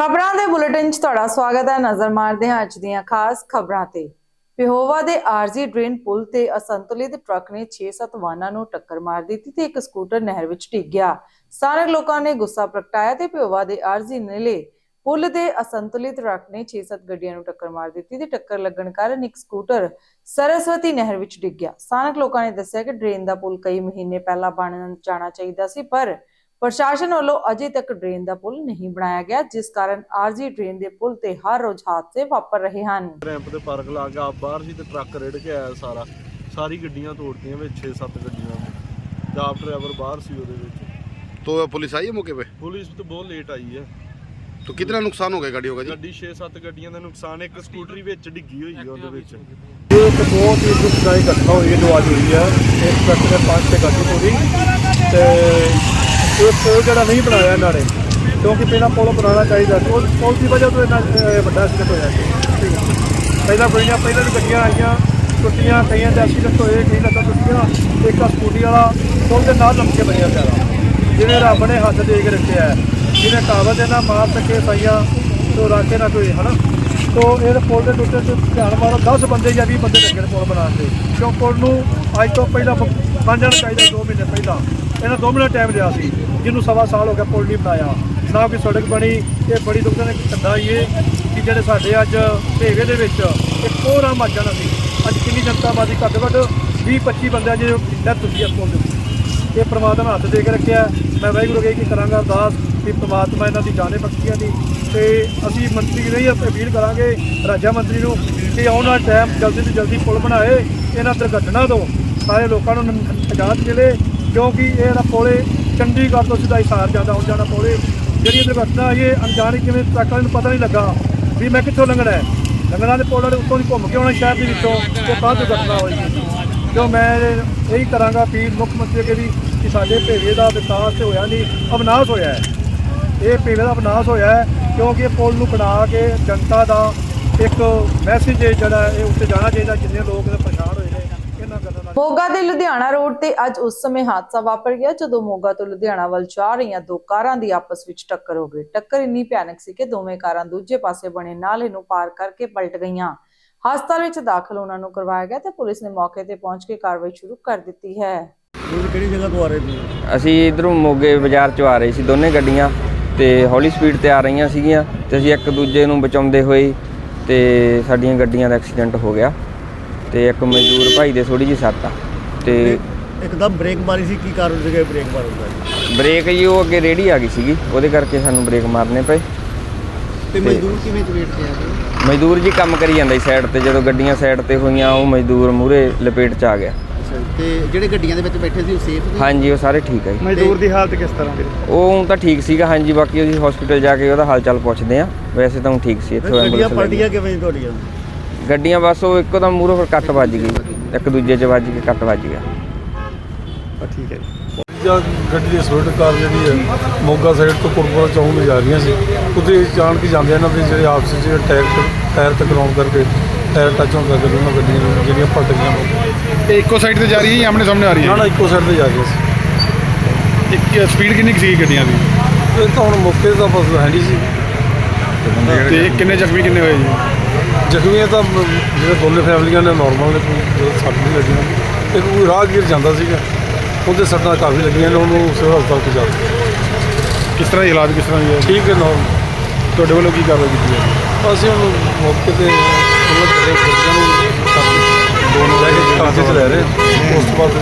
ਖਬਰਾਂ ਦੇ ਬੁਲੇਟਿਨ 'ਚ ਤੁਹਾਡਾ ਸਵਾਗਤ ਹੈ। ਨਜ਼ਰ ਮਾਰਦੇ ਹਾਂ ਅੱਜ ਦੀਆਂ ਖਾਸ ਖਬਰਾਂ ਤੇ। ਪਿਹੋਵਾ ਦੇ ਆਰਜ਼ੀ ਡਰੇਨ ਪੁਲ ਤੇ ਅਸੰਤੁਲਿਤ ਟਰੱਕ ਨੇ 6-7 ਵਾਹਨਾਂ ਨੂੰ ਟੱਕਰ ਮਾਰ ਦਿੱਤੀ ਤੇ ਇੱਕ ਸਕੂਟਰ ਨਹਿਰ ਵਿੱਚ ਡਿੱਗ ਗਿਆ। ਸਥਾਨਕ ਲੋਕਾਂ ਨੇ ਗੁੱਸਾ ਪ੍ਰਗਟਾਇਆ ਤੇ ਪਿਹੋਵਾ ਦੇ ਆਰਜ਼ੀ ਨੇਲੇ ਪੁਲ ਦੇ ਅਸੰਤੁਲਿਤ ਟਰੱਕ ਨੇ 6-7 ਗੱਡੀਆਂ ਨੂੰ ਟੱਕਰ ਮਾਰ ਦਿੱਤੀ ਤੇ ਟੱਕਰ ਲੱਗਣ ਕਾਰਨ ਇੱਕ ਸਕੂਟਰ ਸਰਸਵਤੀ ਨਹਿਰ ਵਿੱਚ ਡਿੱਗ ਗਿਆ। ਸਥਾਨਕ ਲੋਕਾਂ ਨੇ ਦੱਸਿਆ ਕਿ ਡਰੇਨ ਦਾ ਪੁਲ ਕਈ ਮਹੀਨੇ ਪਹਿਲਾਂ ਬਣ ਜਾਣਾ ਚਾਹੀਦਾ ਸੀ, ਪਰ ਪ੍ਰਸ਼ਾਸਨ ਵੱਲੋਂ ਅਜੇ ਤੱਕ ਡਰੇਨ ਦਾ ਪੁਲ ਨਹੀਂ ਬਣਾਇਆ ਗਿਆ ਜਿਸ ਕਾਰਨ ਆਰਜੀ ਡਰੇਨ ਦੇ ਪੁਲ ਤੇ ਹਰ ਰੋਜ਼ ਹਾਦਸੇ ਵਾਪਰ ਰਹੇ ਹਨ ਰੈਂਪ ਤੇ ਪਾਰਕ ਲਾ ਕੇ ਆਪ ਬਾਹਰ ਸੀ ਤੇ ਟਰੱਕ ਰੇੜ ਕੇ ਆਇਆ ਸਾਰਾ ਸਾਰੀ ਗੱਡੀਆਂ ਤੋੜਤੀਆਂ ਵਿੱਚ 6-7 ਗੱਡੀਆਂ ਨੇ ਤੇ ਆਪ ਡਰਾਈਵਰ ਬਾਹਰ ਸੀ ਉਹਦੇ ਵਿੱਚ तो पुलिस आई है मौके पे ਪੁਲਿਸ ਤਾਂ ਬਹੁਤ ਲੇਟ ਆਈ ਹੈ तो कितना नुकसान हो गया गाड़ियों का जी ਗੱਡੀ 6-7 ਗੱਡੀਆਂ ਦਾ ਨੁਕਸਾਨ ਇੱਕ ਸਕੂਟਰੀ ਵਿੱਚ ਡਿੱਗੀ ਹੋਈ ਹੈ ਉਹਦੇ ਵਿੱਚ ਇਹ ਇੱਕ ਬਹੁਤ ਹੀ ਦੁਖਦਾਈ ਘਟਨਾ ਹੋਈ ਹੈ ਜੋ ਅੱਜ ਹੋਈ ਹੈ ਇਸ ਟਰੱਕ ਦੇ ਪਾਸ ਤੇ ਗੱਡੀ ਪੂਰੀ ਤੇ ਇਹ ਪੁਲ ਜਿਹੜਾ ਨਹੀਂ ਬਣਾਇਆ ਇਹਨਾਂ ਨੇ, ਕਿਉਂਕਿ ਪਹਿਲਾਂ ਪੁਲ ਬਣਾਉਣਾ ਚਾਹੀਦਾ ਸੀ। ਉਹ ਪੁਲ ਦੀ ਵਜ੍ਹਾ ਤੋਂ ਇਹਨਾਂ ਵੱਡਾ ਐਕਸੀਡੈਂਟ ਹੋਇਆ ਸੀ। ਪਹਿਲਾਂ ਬੜੀਆਂ ਪਹਿਲਾਂ ਵੀ ਗੱਡੀਆਂ ਆਈਆਂ, ਟੁੱਟੀਆਂ, ਕਈਆਂ ਦੇ ਐਕਸੀਡੈਂਟ ਹੋਏ, ਕਈ ਲੱਤਾਂ ਟੁੱਟੀਆਂ, ਇੱਕ ਆ ਸਕੂਟੀ ਵਾਲਾ, ਪੁਲ ਦੇ ਨਾਲ ਲੰਮਕੇ ਬਣਿਆ ਪਿਆ ਜਿਵੇਂ ਰੱਬ ਨੇ ਹੱਥ ਦੇ ਕੇ ਰੱਖਿਆ ਜਿਹਨੇ ਕਾਬਲ ਦੇ ਨਾਲ ਮਾਰ ਸਕੇ ਸਈਆਂ, ਤੋਂ ਰਾਕੇ ਨਾ ਕੋਈ, ਹਨਾ? ਤੋ ਇਹ ਪੁਲ ਦੇ ਟੁੱਟੇ ਤੇ ਧਿਆਨ ਮਾਰੋ 10 ਬੰਦੇ ਜਾਂ 20 ਬੰਦੇ ਲੱਗੇ ਨੇ ਪੁਲ ਬਣਾਉਣ ਦੇ। ਕਿਉਂ ਪੁਲ ਨੂੰ ਅੱਜ ਤੋਂ ਪਹਿਲਾਂ ਬ- ਬਣ ਜਾਣਾ ਚਾਹੀਦਾ 2 ਮਹੀਨੇ ਪਹਿਲਾਂ। ਇਹਨਾਂ 2 ਮਹੀਨੇ ਟਾਈਮ ਲਿਆ ਸੀ, ਜਿਹਨੂੰ ਸਵਾ ਸਾਲ ਹੋ ਗਿਆ ਪੁਲ ਨਹੀਂ ਬਣਾਇਆ। ਨਾ ਕੋਈ ਸੜਕ ਬਣੀ ਇਹ ਬੜੀ ਦੁੱਖ ਨੇ ਕੰਦਾ ਹੀ ਇਹ ਕਿ ਜਿਹੜੇ ਸਾਡੇ ਅੱਜ ਭੇਵੇ ਦੇ ਵਿੱਚ ਇੱਕ ਹੋਰ ਆ ਮਰ ਜਾਣਾ ਸੀ। ਅੱਜ ਕਿੰਨੀ ਜਨਤਾ ਬਾਦੀ ਘੱਟ ਘੱਟ 20 25 ਬੰਦਿਆਂ ਦੀ ਡੈਥ ਹੋਈ ਹੈ ਪੁਲ ਦੇ ਉੱਤੇ ਇਹ ਪ੍ਰਮਾਤਮਾ ਹੱਥ ਦੇ ਕੇ ਰੱਖਿਆ ਮੈਂ ਵਾਹਿਗੁਰੂ ਅੱਗੇ ਕੀ ਕਰਾਂਗਾ, ਅਰਦਾਸ ਕਿ ਪ੍ਰਮਾਤਮਾ ਇਹਨਾਂ ਦੀ ਜਾਨੇ ਬਖਸ਼ੀਆਂ ਦੀ। ਤੇ ਅਸੀਂ ਮੰਤਰੀ ਨੂੰ ਇਹ ਅਪੀਲ ਕਰਾਂਗੇ, ਰਾਜਾ ਮੰਤਰੀ ਨੂੰ, ਕਿ ਆਉਣ ਵਾਲਾ ਟਾਈਮ ਜਲਦੀ ਤੋਂ ਜਲਦੀ ਪੁਲ ਬਣਾਏ, ਇਹਨਾਂ ਦੁਰਘਟਨਾ ਤੋਂ ਸਾਰੇ ਲੋਕਾਂ ਨੂੰ ਨ- ਮਿਲੇ। ਕਿਉਂਕਿ ਇਹ ਜਿਹੜਾ ਪੁਲੇ, ਚੰਡੀਗੜ੍ਹ ਤੋਂ ਸਿੱਧਾ ਹਿਸਾਰ ਜਾਂਦਾ ਹੁਣ ਜਾਣਾ ਪੁਲੇ। ਜਿਹੜੀ ਇਹ ਦੁਰਘਟਨਾ ਇਹ ਅਣਜਾਣੀ ਕਿਵੇਂ ਟਰੱਕਾਂ ਨੂੰ ਪਤਾ ਨਹੀਂ ਲੱਗਾ ਵੀ ਮੈਂ ਕਿੱਥੋਂ ਲੰਘਣਾ ਹੈ। ਲੰਘਣਾ ਦੇ ਪੁਲ ਵਾਲੇ ਉੱਤੋਂ ਦੀ ਘੁੰਮ ਕੇ ਆਉਣਾ ਸ਼ਹਿਰ ਦੇ ਵਿੱਚੋਂ, ਤੇ ਤਾਂ ਦੁਰਘਟਨਾ ਹੋਈ ਜੋ ਮੈਂ ਇਹੀ ਕਰਾਂਗਾ ਵੀ ਮੁੱਖ ਮੰਤਰੀ ਅੱਗੇ ਵੀ ਕਿ ਸਾਡੇ ਭੇਵੇ ਦਾ ਵਿਕਾਸ ਤੇ ਹੋਇਆ ਨਹੀਂ, ਅਵਨਾਸ਼ ਹੋਇਆ ਹੈ। ਇਹ ਭੇਵੇ ਦਾ ਅਵਨਾਸ਼ ਹੋਇਆ ਹੈ, ਕਿਉਂਕਿ ਇਹ ਪੁਲ ਨੂੰ ਬਣਾ ਕੇ ਜਨਤਾ ਦਾ ਇੱਕ ਮੈਸੇਜ ਜਿਹੜਾ ਇਹ ਉੱਤੇ ਜਾਣਾ ਚਾਹੀਦਾ, ਜਿੰਨੇ ਲੋਕ ਪਰੇਸ਼ਾਨ ਹੋਏ ਨੇ ਇਹਨਾਂ ਗੱਲਾਂ ਨਾਲ ਮੋਗਾ ਦੇ ਲੁਧਿਆਣਾ ਰੋਡ ਤੇ ਅੱਜ ਉਸ ਸਮੇਂ ਹਾਦਸਾ ਵਾਪਰ ਗਿਆ ਜਦੋਂ ਮੋਗਾ ਤੋਂ ਲੁਧਿਆਣਾ ਵੱਲ ਜਾ ਰਹੀਆਂ ਦੋ ਕਾਰਾਂ ਦੀ ਆਪਸ ਵਿੱਚ ਟੱਕਰ ਹੋ ਗਈ। ਟੱਕਰ ਇੰਨੀ ਭਿਆਨਕ ਸੀ ਕਿ ਦੋਵੇਂ ਕਾਰਾਂ ਦੂਜੇ ਪਾਸੇ ਬਣੇ ਨਾਲੇ ਨੂੰ ਪਾਰ ਕਰਕੇ ਪਲਟ ਗਈਆਂ। ਹਸਪਤਾਲ ਵਿੱਚ ਦਾਖਲ ਉਹਨਾਂ ਨੂੰ ਕਰਵਾਇਆ ਗਿਆ ਤੇ ਪੁਲਿਸ ਨੇ ਮੌਕੇ ਤੇ ਪਹੁੰਚ ਕੇ ਕਾਰਵਾਈ ਸ਼ੁਰੂ ਕਰ ਦਿੱਤੀ ਹੈ। ਕਿਹੜੀ ਜਗ੍ਹਾ ਤੋਂ ਆ ਰਹੇ ਸੀ? ਅਸੀਂ ਇਧਰੋਂ ਮੋਗੇ ਬਾਜ਼ਾਰ ਚੋਂ ਆ ਰਹੇ ਸੀ ਦੋਨੇ ਗੱਡੀਆਂ ਤੇ ਹੌਲੀ ਸਪੀਡ ਤੇ ਆ ਰਹੀਆਂ ਸੀਗੀਆਂ ਤੇ ਅਸੀਂ ਇੱਕ ਦੂਜੇ ਨੂੰ ਬਚਾਉਂਦੇ ਹੋਏ ਤੇ ਸਾਡੀਆਂ ਗੱਡੀਆਂ ਦਾ ਐਕਸੀਡੈਂਟ ਹੋ ਗਿਆ। ਤੇ ਇੱਕ ਮਜ਼ਦੂਰ ਭਾਈ ਦੇ ਥੋੜੀ ਜਿਹੀ ਸੱਟ ਆ। ਤੇ ਇੱਕਦਮ ਬ੍ਰੇਕ ਮਾਰੀ ਸੀ ਕੀ ਕਾਰਨ ਸੀਗਾ ਬ੍ਰੇਕ ਮਾਰਨ ਦਾ? ਬ੍ਰੇਕ ਜੀ ਉਹ ਅੱਗੇ ਰੇੜੀ ਆ ਗਈ ਸੀਗੀ ਉਹਦੇ ਕਰਕੇ ਸਾਨੂੰ ਬ੍ਰੇਕ ਮਾਰਨੇ ਪਏ। ਤੇ ਮਜ਼ਦੂਰ ਕਿਵੇਂ ਚਵੇਟ ਤੇ ਆ ਗਏ ਮਜ਼ਦੂਰ ਜੀ ਕੰਮ ਕਰੀ ਜਾਂਦਾ ਸੀ ਸਾਈਡ ਤੇ ਜਦੋਂ ਗੱਡੀਆਂ ਸਾਈਡ ਤੇ ਹੋਈਆਂ ਉਹ ਮਜ਼ਦੂਰ ਮੂਰੇ ਲਪੇਟ ਚ ਆ ਗਿਆ। ਤੇ ਜਿਹੜੇ ਗੱਡੀਆਂ ਦੇ ਵਿੱਚ ਬੈਠੇ ਸੀ ਉਹ ਸੇਫ ਸੀ? ਹਾਂਜੀ ਉਹ ਸਾਰੇ ਠੀਕ ਆ ਜੀ। ਮਜ਼ਦੂਰ ਦੀ ਹਾਲਤ ਕਿਸ ਤਰ੍ਹਾਂ ਦੀ? ਉਹ ਤਾਂ ਠੀਕ ਸੀਗਾ ਹਾਂਜੀ ਬਾਕੀ ਅਸੀਂ ਹਸਪੀਟਲ ਜਾ ਕੇ ਉਹਦਾ ਹਾਲ ਚਾਲ ਪੁੱਛਦੇ ਆ। ਵੈਸੇ ਤਾਂ ਉਹ ਠੀਕ ਸੀ ਇੱਥੋਂ ਗੱਡੀਆਂ ਐਂਬੂਲੈਂਸ। ਪਲਟੀਆਂ ਕਿਵੇਂ ਤੁਹਾਡੀਆਂ? ਗੱਡੀਆਂ ਬਸ ਉਹ ਇੱਕੋ ਦਮ ਮੂਹਰੋਂ ਫਿਰ ਕੱਟ ਵੱਜ ਗਈ। ਇੱਕ ਦੂਜੇ 'ਚ ਵੱਜ ਕੇ ਕੱਟ ਵੱਜ ਗਿਆ। ਠੀਕ ਹੈ ਜਾਂ। ਗੱਡੀ ਦੀ ਸਵਿਫਟ ਕਾਰ ਜਿਹੜੀ ਹੈ ਮੋਗਾ ਸਾਈਡ ਤੋਂ ਕੁਰਕੁਰਾ ਚੌਂਕ ਨੂੰ ਜਾ ਰਹੀਆਂ ਸੀ। ਉੱਥੇ ਜਾਣ ਕੇ ਜਾਂਦੇ ਇਹਨਾਂ ਦੇ ਜਿਹੜੇ ਆਪਸ ਵਿੱਚ ਟਾਇਰ ਟਾਇਰ ਟਕਰਾਉਣ ਕਰਕੇ ਟਾਇਰ ਟੱਚ ਹੋਣ ਕਰਕੇ ਉਹਨਾਂ ਗੱਡੀਆਂ ਨੂੰ ਜਿਹੜੀਆਂ ਪਲਟ ਗਈਆਂ। ਤੇ ਇੱਕੋ ਸਾਈਡ ਤੇ ਜਾ ਰਹੀ ਹੈ ਜਾਂ ਆਮਣੇ ਸਾਹਮਣੇ ਆ ਰਹੀ ਨਾ ਨਾ ਇੱਕੋ ਸਾਈਡ ਤੇ ਜਾ ਰਹੀਆਂ ਸੀ। ਇੱਕ ਸਪੀਡ ਕਿੰਨੀ ਕੁ ਸੀ ਗੱਡੀਆਂ ਦੀ? ਇਹ ਤਾਂ ਹੁਣ ਮੌਕੇ ਦਾ ਬਸ ਹੈ ਨਹੀਂ ਸੀ। ਤੇ ਕਿੰਨੇ ਜ਼ਖਮੀ ਕਿੰਨੇ ਹੋਏ ਜੀ? ਜ਼ਖਮੀਆਂ ਤਾਂ ਜਿਹੜੇ ਦੋਨੇ ਫੈਮਲੀਆਂ ਨੇ ਨਾਰਮਲ ਨੇ ਕੋਈ ਸੱਟ ਨਹੀਂ ਲੱਗੀਆਂ ਇੱਕ ਕੋਈ ਰਾਹਗੀਰ ਜਾਂਦਾ ਸੀਗਾ। ਉਹਦੇ ਸੱਟਾਂ ਕਾਫੀ ਲੱਗੀਆਂ ਨੇ ਉਹਨੂੰ ਸਿਵਲ ਹਸਪਤਾਲ ਪਹੁੰਚਾ ਦਿੱਤਾ। ਕਿਸ ਤਰ੍ਹਾਂ ਇਲਾਜ ਕਿਸ ਤਰ੍ਹਾਂ ਜੀ ਠੀਕ ਹੈ ਨਾਰਮਲ ਤੁਹਾਡੇ ਵੱਲੋਂ ਕੀ ਕਾਰਵਾਈ ਕੀਤੀ ਹੈ? ਅਸੀਂ ਉਹਨੂੰ ਮੌਕੇ ਤੇ ਉਹਨਾਂ ਜਿਹੜੇ ਗੱਡੀਆਂ ਨੂੰ ਦੋਨੋਂ ਲੈ ਕੇ ਕਾਬੂ ਚ ਲੈ ਰਹੇ। ਉਸ ਤੋਂ ਬਾਅਦ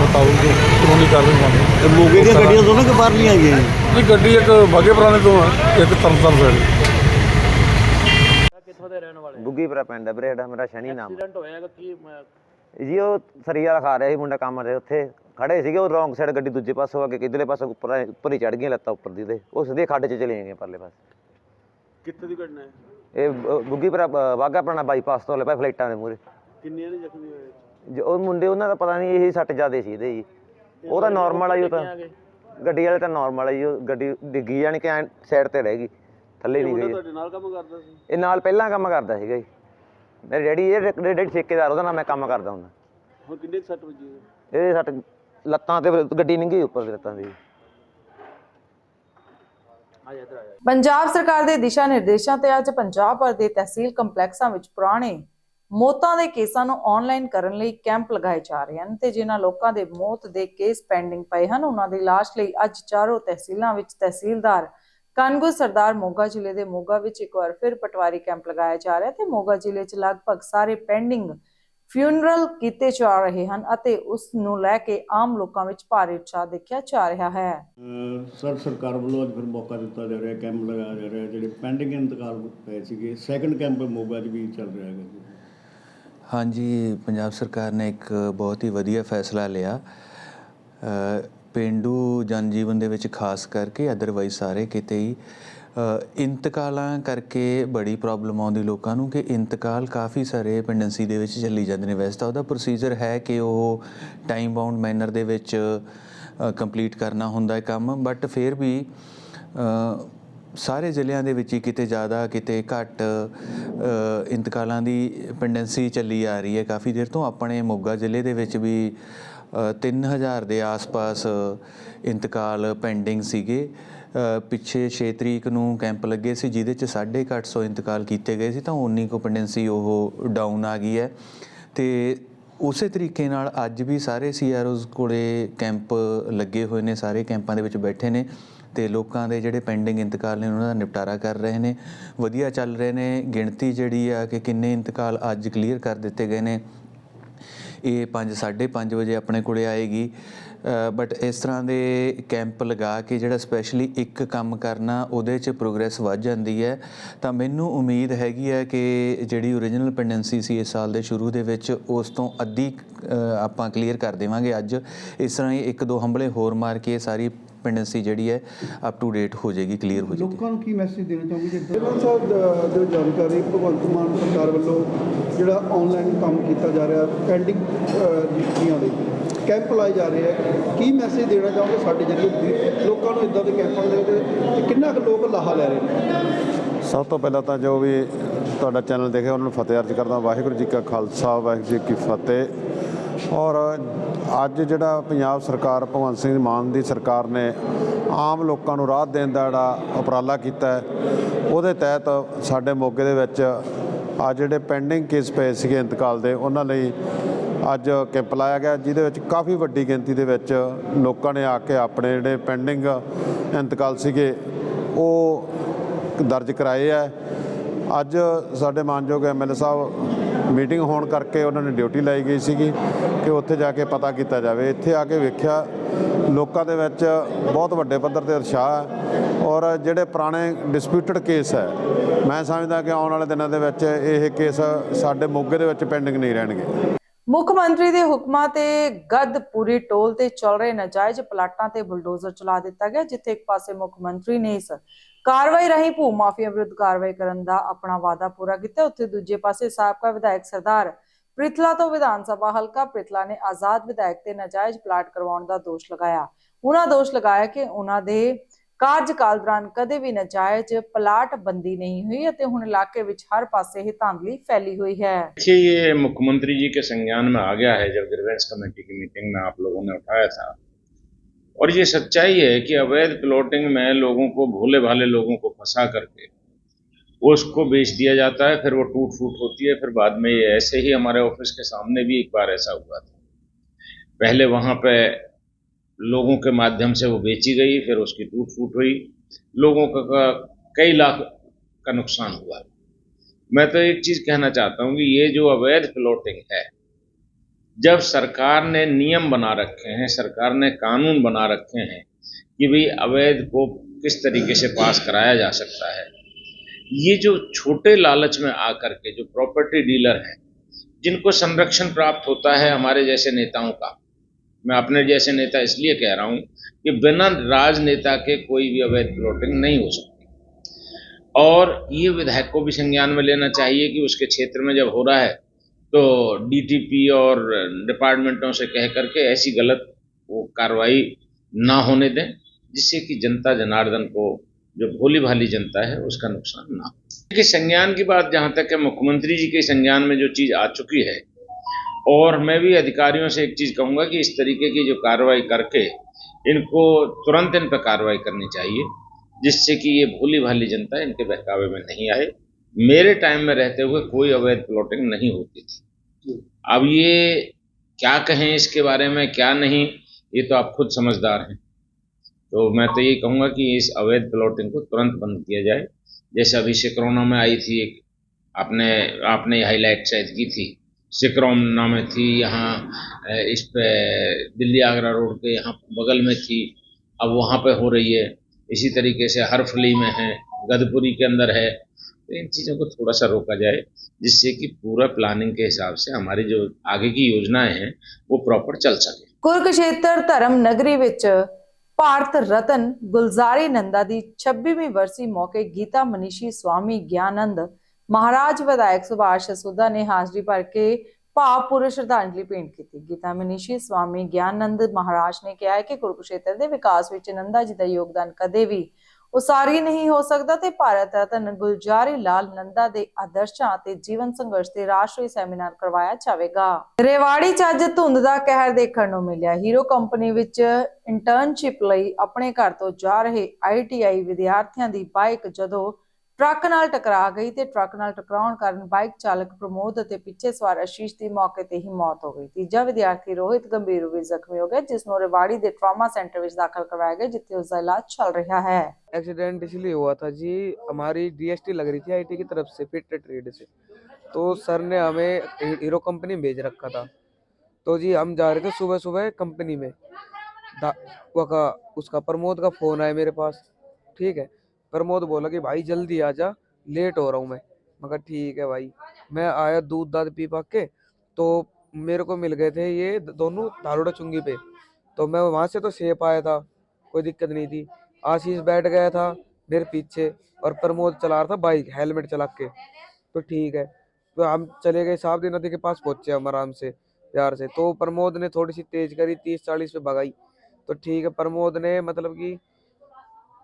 ਮੁਤਾਬਕ ਕਾਨੂੰਨੀ ਕਾਰਵਾਈ ਬਣਦੀ ਮੋਗੇ ਦੀਆਂ ਗੱਡੀਆਂ ਦੋਨੋਂ ਕਿ ਬਾਹਰ ਨਹੀਂ ਆਈਆਂ ਇਹ ਗੱਡੀ ਇੱਕ ਬਾਗੇ ਪੁਰਾਣੇ ਤੋਂ ਹੈ ਇੱਕ ਤਰਨਤਾਰਨ ਸਾਈਡ ਬੁੱਗੀਪੁਰਾ ਪਿੰਡ ਹੈ ਵੀਰੇ ਸਾਡਾ ਮੇਰਾ ਸ਼ਨੀ ਨਾਮ ਐਕਸੀਡੈਂਟ ਹੋਇਆ ਕੀ ਜੀ ਉਹ ਸਰੀਆ ਖਾ ਰਿਹਾ ਸੀ ਮੁੰਡਾ ਕੰਮ ਤੇ ਉੱਥੇ ਖੜੇ ਸੀਗੇ ਉਹ ਰੌਂਗ ਸਾਈਡ ਗੱਡੀ ਦੂਜੇ ਪਾਸੋਂ ਆ ਕੇ ਕਿਧਰਲੇ ਪਾਸੋਂ ਉੱਪਰ ਉੱਪਰ ਹੀ ਚੜ ਗਈਆਂ ਲੱਤਾਂ ਉੱਪਰ ਦੀ ਤੇ ਉਹ ਸਿੱਧੇ ਖੱਡ 'ਚ ਚਲੇ ਗਏ ਪਰਲੇ ਪਾਸੇ। ਕਿੱਥੇ ਦੀ ਘਟਨਾ ਹੈ? ਇਹ ਬੁੱਗੀਪੁਰਾ ਬਾਘਾ ਪੁਰਾਣਾ ਬਾਈਪਾਸ ਤੋਂ ਲੈ ਪਏ ਫਲਾਈਟਾਂ ਦੇ ਮੂਹਰੇ। ਕਿੰਨੀਆਂ ਨੇ ਜ਼ਖਮੀ ਹੋਏ ਜੋ ਉਹ ਮੁੰਡੇ ਉਹਨਾਂ ਦਾ ਪਤਾ ਨਹੀਂ ਇਹ ਸੱਟ ਜ਼ਿਆਦੇ ਸੀ ਇਹਦੇ ਜੀ। ਉਹ ਤਾਂ ਨਾਰਮਲ ਆ ਜੀ ਉਹ ਤਾਂ ਗੱਡੀ ਵਾਲੇ ਤਾਂ ਨਾਰਮਲ ਆ ਜੀ ਉਹ ਗੱਡੀ ਡਿੱਗੀ ਜਾਣੀ ਕਿ ਸਾਈਡ ਤੇ ਰਹਿ ਗਈ। ਥੱਲੇ ਨਹੀਂ ਗਈ ਤੁਹਾਡੇ ਨਾਲ ਕੰਮ ਕਰਦਾ ਸੀ? ਇਹ ਨਾਲ ਪਹਿਲਾਂ ਕੰਮ ਕਰਦਾ ਸੀਗਾ ਜੀ। ਮੇਰੇ ਡੈਡੀ ਇਹ ਡੈਡੀ ਠੇਕੇਦਾਰ ਉਹਦਾ ਨਾਲ ਮੈਂ ਕੰਮ ਕਰਦਾ ਹੁੰਦਾ। ਹੁਣ ਕਿੰਨੇ ਸੱਟ ਵੱਜੀ ਇਹਦੇ ਸੱਟ ਲੱਤਾਂ ਤੇ ਗੱਡੀ ਨਿੰਗੀ ਉੱਪਰ ਦੀ ਲੱਤਾਂ ਦੀ। ਪੰਜਾਬ ਸਰਕਾਰ ਦੇ ਦਿਸ਼ਾ ਨਿਰਦੇਸ਼ਾਂ ਤੇ ਅੱਜ ਪੰਜਾਬ ਭਰ ਦੇ ਤਹਿਸੀਲ ਕੰਪਲੈਕਸਾਂ ਵਿੱਚ ਪੁਰਾਣੇ ਮੌਤਾਂ ਦੇ ਕੇਸਾਂ ਨੂੰ ਆਨਲਾਈਨ ਕਰਨ ਲਈ ਕੈਂਪ ਲਗਾਏ ਜਾ ਰਹੇ ਹਨ ਤੇ ਜਿਨ੍ਹਾਂ ਲੋਕਾਂ ਦੇ ਮੌਤ ਦੇ ਕੇਸ ਪੈਂਡਿੰਗ ਪਏ ਹਨ ਉਹਨਾਂ ਦੀ ਲਾਸ਼ ਲਈ ਅੱਜ ਚਾਰੋਂ ਤਹਿਸੀਲਾਂ ਵਿੱਚ ਤਹਿਸੀਲਦਾਰ ਕਾਨਗੋ ਸਰਦਾਰ ਮੋਗਾ ਜ਼ਿਲ੍ਹੇ ਦੇ ਮੋਗਾ ਵਿੱਚ ਇੱਕ ਵਾਰ ਫਿਰ ਪਟਵਾਰੀ ਕੈਂਪ ਲਗਾਇਆ ਜਾ ਰਿਹਾ ਹੈ ਤੇ ਮੋਗਾ ਜ਼ਿਲ੍ਹੇ 'ਚ ਲਗਭਗ ਸਾਰੇ ਪੈਂਡਿੰਗ ਫਿਊਨਰਲ ਕੀਤੇ ਜਾ ਰਹੇ ਹਨ ਅਤੇ ਉਸ ਨੂੰ ਲੈ ਕੇ ਆਮ ਲੋਕਾਂ ਵਿੱਚ ਭਾਰੀ ਉਤਸ਼ਾਹ ਦੇਖਿਆ ਜਾ ਰਿਹਾ ਹੈ। ਸਰ ਸਰਕਾਰ ਵੱਲੋਂ ਅੱਜ ਫਿਰ ਮੌਕਾ ਦਿੱਤਾ ਜਾ ਰਿਹਾ ਕੈਂਪ ਲਗਾਇਆ ਜਾ ਰਿਹਾ ਜਿਹੜੇ ਪੈਂਡਿੰਗ ਇੰਤਕਾਲ ਪਏ ਸੀਗੇ ਸੈਕੰਡ ਕੈਂਪ ਮੋਗਾ 'ਚ ਵੀ ਚੱਲ ਰਿਹਾ ਜੀ। ਹਾਂਜੀ ਪੰਜਾਬ ਸਰਕਾਰ ਨੇ ਇੱਕ ਬਹੁਤ ਹੀ ਵਧੀਆ ਫੈਸਲਾ ਲਿਆ। ਪੇਂਡੂ ਜਨਜੀਵਨ ਦੇ ਵਿੱਚ ਖਾਸ ਕਰਕੇ ਅਦਰਵਾਈਜ਼ ਸਾਰੇ ਕਿਤੇ ਹੀ ਇੰਤਕਾਲਾਂ ਕਰਕੇ ਬੜੀ ਪ੍ਰੋਬਲਮ ਆਉਂਦੀ ਲੋਕਾਂ ਨੂੰ ਕਿ ਇੰਤਕਾਲ ਕਾਫੀ ਸਾਰੇ ਪੈਂਡੈਂਸੀ ਦੇ ਵਿੱਚ ਚੱਲੀ ਜਾਂਦੇ ਨੇ। ਵੈਸੇ ਤਾਂ ਉਹਦਾ ਪ੍ਰੋਸੀਜਰ ਹੈ ਕਿ ਉਹ ਟਾਈਮ ਬਾਉਂਡ ਮੈਨਰ ਦੇ ਵਿੱਚ ਕੰਪਲੀਟ ਕਰਨਾ ਹੁੰਦਾ ਹੈ ਕੰਮ ਬਟ ਫਿਰ ਵੀ ਸਾਰੇ ਜ਼ਿਲ੍ਹਿਆਂ ਦੇ ਵਿੱਚ ਹੀ ਕਿਤੇ ਜ਼ਿਆਦਾ, ਕਿਤੇ ਘੱਟ ਇੰਤਕਾਲਾਂ ਦੀ ਪੈਂਡੈਂਸੀ ਚੱਲੀ ਆ ਰਹੀ ਹੈ। ਕਾਫੀ ਦੇਰ ਤੋਂ ਆਪਣੇ ਮੋਗਾ ਜ਼ਿਲ੍ਹੇ ਦੇ ਵਿੱਚ ਵੀ 3000 ਦੇ ਆਸ-ਪਾਸ ਇੰਤਕਾਲ ਪੈਂਡਿੰਗ ਸੀਗੇ। ਪਿੱਛੇ 6 ਤਰੀਕ ਨੂੰ ਕੈਂਪ ਲੱਗੇ ਸੀ, ਜਿਹਦੇ ਚ 850 ਇੰਤਕਾਲ ਕੀਤੇ ਗਏ ਸੀ, ਤਾਂ 19 ਕੋ ਪੈਂਡੈਂਸੀ ਉਹ ਡਾਊਨ ਆ ਗਈ ਹੈ। ਤੇ ਉਸੇ ਤਰੀਕੇ ਨਾਲ ਅੱਜ ਵੀ ਸਾਰੇ ਸੀਆਰਓਜ਼ ਕੋਲੇ ਕੈਂਪ ਲੱਗੇ ਹੋਏ ਨੇ, ਸਾਰੇ ਕੈਂਪਾਂ ਦੇ ਵਿੱਚ ਬੈਠੇ ਨੇ ਤੇ ਲੋਕਾਂ ਦੇ ਜਿਹੜੇ ਪੈਂਡਿੰਗ ਇੰਤਕਾਲ ਨੇ, ਉਹਨਾਂ ਦਾ ਨਿਪਟਾਰਾ ਕਰ ਰਹੇ ਨੇ। ਵਧੀਆ ਚੱਲ ਰਹੇ ਨੇ, ਗਿਣਤੀ ਜਿਹੜੀ ਆ ਕਿ ਕਿੰਨੇ ਇੰਤਕਾਲ ਅੱਜ ਕਲੀਅਰ ਕਰ ਦਿੱਤੇ ਗਏ ਨੇ। ਇਹ 5 5:30 ਵਜੇ ਆਪਣੇ ਕੋਲੇ ਆਏਗੀ। ਬਟ ਇਸ ਤਰ੍ਹਾਂ ਦੇ ਕੈਂਪ ਲਗਾ ਕੇ ਜਿਹੜਾ ਸਪੈਸ਼ਲੀ ਇੱਕ ਕੰਮ ਕਰਨਾ, ਉਹਦੇ 'ਚ ਪ੍ਰੋਗਰੈਸ ਵੱਧ ਜਾਂਦੀ ਹੈ। ਤਾਂ ਮੈਨੂੰ ਉਮੀਦ ਹੈਗੀ ਹੈ ਕਿ ਜਿਹੜੀ ਓਰੀਜਨਲ ਪੈਂਡੈਂਸੀ ਸੀ ਇਸ ਸਾਲ ਦੇ ਸ਼ੁਰੂ ਦੇ ਵਿੱਚ, ਉਸ ਤੋਂ ਅੱਧੀ ਆਪਾਂ ਕਲੀਅਰ ਕਰ ਦੇਵਾਂਗੇ ਅੱਜ। ਇਸ ਤਰ੍ਹਾਂ ਹੀ ਇੱਕ ਦੋ ਹੰਬਲੇ ਹੋਰ ਮਾਰ ਕੇ ਇਹ ਸਾਰੀ ਪੈਂਡੈਂਸੀ ਜਿਹੜੀ ਹੈ ਅਪ ਟੂ ਡੇਟ ਹੋ ਜਾਏਗੀ ਕਲੀਅਰ ਹੋ ਜਾਏਗੀ। ਲੋਕਾਂ ਨੂੰ ਕੀ ਮੈਸੇਜ ਦੇਣਾ ਚਾਹੋਗੇ? ਜੇ ਸਿਵਲ ਸਾਹਿਬ ਜੋ ਜਾਣਕਾਰੀ ਭਗਵੰਤ ਮਾਨ ਸਰਕਾਰ ਵੱਲੋਂ ਜਿਹੜਾ ਆਨਲਾਈਨ ਕੰਮ ਕੀਤਾ ਜਾ ਰਿਹਾ ਪੈਂਡਿੰਗ ਰਜਿਸਟਰੀਆਂ ਦੇ ਕੈਂਪ ਲਾਏ ਜਾ ਰਹੇ ਆ ਕੀ ਮੈਸੇਜ ਦੇਣਾ ਚਾਹੋਗੇ ਸਾਡੇ ਜਿਹੜੇ ਲੋਕਾਂ ਨੂੰ ਇਦਾਂ ਦੇ ਕੈਂਪਾਂ ਦੇ ਤੇ ਕਿੰਨਾ ਕੁ ਲੋਕ ਲਾਹਾ ਲੈ ਰਹੇ ਨੇ? ਸਭ ਤੋਂ ਪਹਿਲਾਂ ਤਾਂ ਜੋ ਵੀ ਤੁਹਾਡਾ ਚੈਨਲ ਦੇਖੇ ਉਹਨਾਂ ਨੂੰ ਫਤਿਹ ਅਰਜ਼ ਕਰਦਾ ਵਾਹਿਗੁਰੂ ਜੀ ਕਾ ਖਾਲਸਾ ਵਾਹਿਗੁਰੂ ਜੀ ਕੀ ਫਤਿਹ। ਔਰ ਅੱਜ ਜਿਹੜਾ ਪੰਜਾਬ ਸਰਕਾਰ ਭਗਵੰਤ ਸਿੰਘ ਮਾਨ ਦੀ ਸਰਕਾਰ ਨੇ ਆਮ ਲੋਕਾਂ ਨੂੰ ਰਾਹਤ ਦੇਣ ਦਾ ਜਿਹੜਾ ਉਪਰਾਲਾ ਕੀਤਾ ਹੈ, ਉਹਦੇ ਤਹਿਤ ਸਾਡੇ ਮੋਗੇ ਦੇ ਵਿੱਚ ਆ ਜਿਹੜੇ ਪੈਂਡਿੰਗ ਕੇਸ ਪਏ ਸੀਗੇ ਇੰਤਕਾਲ ਦੇ, ਉਹਨਾਂ ਲਈ ਅੱਜ ਕੈਂਪ ਲਾਇਆ ਗਿਆ, ਜਿਹਦੇ ਵਿੱਚ ਕਾਫੀ ਵੱਡੀ ਗਿਣਤੀ ਦੇ ਵਿੱਚ ਲੋਕਾਂ ਨੇ ਆ ਕੇ ਆਪਣੇ ਜਿਹੜੇ ਪੈਂਡਿੰਗ ਇੰਤਕਾਲ ਸੀਗੇ, ਉਹ ਦਰਜ ਕਰਾਏ ਆ ਅੱਜ ਸਾਡੇ ਮਾਨਯੋਗ ਐਮਐਲਏ ਸਾਹਿਬ ਮੀਟਿੰਗ ਹੋਣ ਕਰਕੇ ਉਹਨਾਂ ਨੇ ਡਿਊਟੀ ਲਾਈ ਗਈ ਸੀਗੀ ਕਿ ਉੱਥੇ ਜਾ ਕੇ ਪਤਾ ਕੀਤਾ ਜਾਵੇ। ਇੱਥੇ ਆ ਕੇ ਵੇਖਿਆ ਲੋਕਾਂ ਦੇ ਵਿੱਚ ਬਹੁਤ ਵੱਡੇ ਪੱਧਰ ਤੇ ਉਤਸ਼ਾਹ ਹੈ ਔਰ ਜਿਹੜੇ ਪੁਰਾਣੇ ਡਿਸਪਿਊਟਡ ਕੇਸ ਹੈ, ਮੈਂ ਸਮਝਦਾ ਕਿ ਆਉਣ ਵਾਲੇ ਦਿਨਾਂ ਦੇ ਵਿੱਚ ਇਹ ਕੇਸ ਸਾਡੇ ਮੋਗੇ ਦੇ ਵਿੱਚ ਪੈਂਡਿੰਗ ਨਹੀਂ ਰਹਿਣਗੇ। ਮੁੱਖ ਮੰਤਰੀ ਦੇ ਹੁਕਮਾਂ ਤੇ ਗਦਪੁਰੀ ਟੋਲ ਤੇ ਚੱਲ ਰਹੇ ਨਾਜਾਇਜ਼ ਪਲਾਟਾਂ ਤੇ ਬੁਲਡੋਜ਼ਰ ਚਲਾ ਦਿੱਤਾ ਗਿਆ, ਜਿੱਥੇ ਇੱਕ ਪਾਸੇ ਮੁੱਖ ਮੰਤਰੀ ਨੇ ਇਸ ਕਾਰਵਾਈ ਰਾਹੀਂ ਭੂ ਮਾਫੀਆ ਵਿਰੁੱਧ ਕਾਰਵਾਈ ਕਰਨ ਦਾ ਆਪਣਾ ਵਾਅਦਾ ਪੂਰਾ ਕੀਤਾ ਉੱਥੇ ਦੂਜੇ ਪਾਸੇ ਸਾਬਕਾ ਵਿਧਾਇਕ ਸਰਦਾਰ ਪ੍ਰਿਥਲਾ ਤੋਂ ਵਿਧਾਨ ਸਭਾ ਹਲਕਾ ਪ੍ਰਿਥਲਾ ਨੇ ਆਜ਼ਾਦ ਵਿਧਾਇਕ ਤੇ ਨਾਜਾਇਜ਼ ਪਲਾਟ ਕਰਵਾਉਣ ਦਾ ਦੋਸ਼ ਲਗਾਇਆ ਉਹਨਾਂ ਦੋਸ਼ ਲਗਾਇਆ ਕਿ ਉਹਨਾਂ ਦੇ ਕਾਰਜਕਾਲ ਦੌਰਾਨ ਕਦੇ ਵੀ ਨਾਜਾਇਜ਼ ਪਲਾਟ ਬੰਦੀ ਨਹੀਂ ਹੋਈ ਅਤੇ ਹੁਣ ਇਲਾਕੇ ਵਿੱਚ ਹਰ ਪਾਸੇ ਹੀ ਧਾਂਦਲੀ ਫੈਲੀ ਹੋਈ ਹੈ देखिए ये मुख्यमंत्री जी के संज्ञान में आ गया है जब ग्रीवेंस कमेटी की मीटिंग में आप लोगों ने उठाया था और ये सच्चाई है कि अवैध प्लॉटिंग में लोगों को, भोले भाले लोगों को फंसा करके उसको बेच दिया जाता है, फिर वो टूट फूट होती है, फिर बाद में ये ऐसे ही हमारे ऑफ़िस के सामने भी एक बार ऐसा हुआ था। पहले वहाँ पे लोगों के माध्यम से वो बेची गई, फिर उसकी टूट फूट हुई। लोगों का का कई लाख का नुकसान हुआ। मैं तो एक चीज़ कहना चाहता हूँ कि ये जो अवैध प्लॉटिंग है जब सरकार ने नियम बना रखे हैं, सरकार ने कानून बना रखे हैं कि भाई अवैध को किस तरीके से पास कराया जा सकता है, ये जो छोटे लालच में आकर के जो प्रॉपर्टी डीलर हैं, जिनको संरक्षण प्राप्त होता है हमारे जैसे नेताओं का, मैं अपने जैसे नेता इसलिए कह रहा हूँ कि बिना राजनेता के कोई भी अवैध प्लॉटिंग नहीं हो सकती। और ये विधायक को भी संज्ञान में लेना चाहिए कि उसके क्षेत्र में जब हो रहा है तो डीटीपी और डिपार्टमेंटों से कह करके ऐसी गलत वो कार्रवाई ना होने दें, जिससे कि जनता जनार्दन को, जो भोली भाली जनता है, उसका नुकसान ना हो। देखिए, संज्ञान की बात जहाँ तक है, मुख्यमंत्री जी के संज्ञान में जो चीज़ आ चुकी है, और मैं भी अधिकारियों से एक चीज़ कहूँगा कि इस तरीके की जो कार्रवाई करके, इनको तुरंत इन पर कार्रवाई करनी चाहिए, जिससे कि ये भोली भाली जनता इनके बहकावे में नहीं आए। मेरे टाइम में रहते हुए कोई अवैध प्लॉटिंग नहीं होती थी। अब ये क्या कहें इसके बारे में क्या नहीं ये तो आप खुद समझदार हैं। तो मैं तो ये कहूँगा कि इस अवैध प्लॉटिंग को तुरंत बंद किया जाए। जैसे अभी सिक्रोना में आई थी एक आपने आपने हाईलाइट शायद की थी। सिक्रोना में थी यहाँ इस पे दिल्ली आगरा रोड के यहाँ बगल में थी। अब वहाँ पे हो रही है। इसी तरीके से हरफली में है गदपुरी के अंदर है। तो इन चीज़ों को थोड़ा सा रोका जाए जिससे कि पूरा प्लानिंग के हिसाब से हमारी जो आगे की योजनाएं हैं वो प्रॉपर चल सके ਕੁਰਕਸ਼ੇਤਰ ਧਰਮ ਨਗਰੀ ਵਿੱਚ ਭਾਰਤ ਰਤਨ ਗੁਲਜ਼ਾਰੀ ਨੰਦਾ ਦੀ 26ਵੀਂ ਵਰਸੀ ਮੌਕੇ ਗੀਤਾ ਮਨੀਸ਼ੀ ਸਵਾਮੀ ਗਿਆਨੰਦ ਮਹਾਰਾਜ ਵਿਧਾਇਕ ਸੁਭਾਸ਼ ਸੁਦਾ ਨੇ ਹਾਜ਼ਰੀ ਭਰ ਕੇ ਭਾਵਪੂਰਵਕ ਸ਼ਰਧਾਂਜਲੀ ਭੇਂਟ ਕੀਤੀ ਗੀਤਾ ਮਨੀਸ਼ੀ ਸਵਾਮੀ ਗਿਆਨੰਦ ਮਹਾਰਾਜ ਨੇ ਕਿਹਾ ਹੈ ਕਿ ਕੁਰਕਸ਼ੇਤਰ ਦੇ ਵਿਕਾਸ ਵਿੱਚ ਨੰਦਾ ਜੀ ਦਾ ਯੋਗਦਾਨ ਕਦੇ ਵੀ ਉਸਾਰੀ ਨਹੀਂ ਹੋ ਸਕਦਾ ਤੇ ਭਾਰਤ ਰਤਨ ਗੁਲਜ਼ਾਰੀ ਲਾਲ ਨੰਦਾ ਦੇ ਆਦਰਸ਼ਾਂ ਤੇ ਜੀਵਨ ਸੰਘਰਸ਼ ਤੇ ਰਾਸ਼ਟਰੀ ਸੈਮੀਨਾਰ ਕਰਵਾਇਆ ਜਾਵੇਗਾ। ਰੇਵਾੜੀ ਚ ਅੱਜ ਧੁੰਦ ਦਾ ਕਹਿਰ ਦੇਖਣ ਨੂੰ ਮਿਲਿਆ। ਹੀਰੋ ਕੰਪਨੀ ਵਿੱਚ ਇੰਟਰਨਸ਼ਿਪ ਲਈ ਆਪਣੇ ਘਰ ਤੋਂ ਜਾ ਰਹੇ ਆਈਟੀਆਈ ਵਿਦਿਆਰਥੀਆਂ ਦੀ ਬਾਈਕ ਜਦੋਂ ਟਰੱਕ ਨਾਲ ਟਕਰਾ ਗਈ ਤੇ ਟਰੱਕ ਨਾਲ ਟਕਰਾਉਣ ਕਾਰਨ ਬਾਈਕ ਚਾਲਕ ਪ੍ਰਮੋਦ ਅਤੇ ਪਿੱਛੇ ਸਵਾਰ ਆਸ਼ੀਸ਼ ਦੀ ਮੌਕੇ ਤੇ ਹੀ ਮੌਤ ਹੋ ਗਈ ਤੀਜਾ ਵਿਦਿਆਰਥੀ ਰੋਹਿਤ ਗੰਭੀਰ ਰੂਪ ਵਿੱਚ ਜ਼ਖਮੀ ਹੋ ਗਿਆ ਜਿਸ ਨੂੰ ਰੇਵਾੜੀ ਦੇ ਟਰਾਮਾ ਸੈਂਟਰ ਵਿੱਚ ਦਾਖਲ ਕਰਵਾਇਆ ਗਿਆ ਜਿੱਥੇ ਉਸ ਦਾ ਇਲਾਜ ਚੱਲ ਰਿਹਾ ਹੈ एक्सीडेंट इसलिए हुआ था जी हमारी डीएसटी लग रही थी आईटी की तरफ से फिट ट्रेड से तो सर ने हमें हीरो कंपनी में भेज रखा था तो जी हम जा रहे थे सुबह सुबह कंपनी में दा- वो का उसका प्रमोद का फ़ोन आया मेरे पास ठीक है प्रमोद बोला कि भाई जल्दी आ जा लेट हो रहा हूँ मैं। मगर ठीक है भाई। मैं आया दूध दाद पी पा के तो मेरे को मिल गए थे ये दोनों दारूड़ा चुंगी पे। तो मैं वहाँ से तो सेफ़ आया था, कोई दिक्कत नहीं थी। आशीष बैठ गया था मेरे पीछे और प्रमोद चला रहा था बाइक, हेलमेट चला के। तो ठीक है तो हम चले गए साहब नदी के पास, पहुँचे हम आराम से, प्यार से। तो प्रमोद ने थोड़ी सी तेज करी, तीस चालीस पे भगाई। तो ठीक है, प्रमोद ने मतलब कि